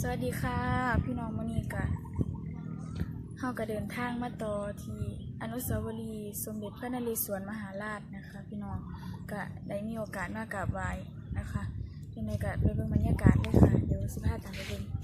สวัสดีค่ะ พี่น้องมอนีกะเฮาก็เดินทางมาต่อที่อนุสาวรีย์สมเด็จพระนเรศวรมหาราชนะคะ พี่น้องก็ได้มีโอกาสมากราบไหว้นะคะยังไงก็ไปเบิ่งบรรยากาศเลยค่ะ เดี๋ยวสิพาตามไปเบิ่งจ้ะถึง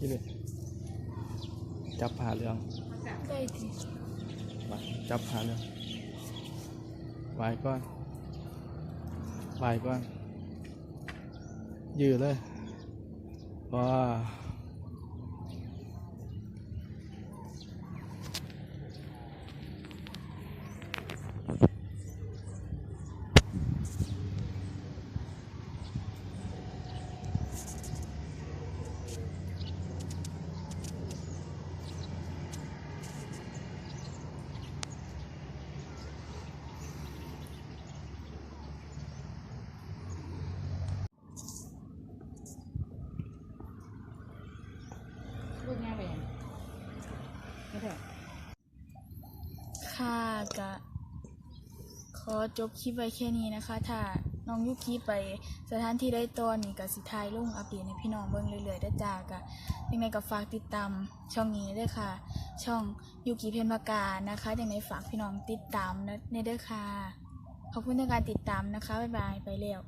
นี่เลยจับผ่าเรื่องได้ทีมาจับผ่าเรื่องวายก้อนวายก้อนยืดเลยว้า ค่ะกะขอจบคลิปไว้แค่นี้นะคะ ถ้าน้องยุกิไปสถานที่ได้ตอนนี้ก็สิทายลงอัปเดตให้พี่น้องเบิ่งเรื่อยๆได้จ้ากะยังไงก็ฝากติดตามช่องนี้ด้วยค่ะ ช่องยุกิเพนปากานะคะยังไงฝากพี่น้องติดตามนะในเด้อค่ะขอบคุณในการติดตามนะคะบ๊ายบายไปแล้ว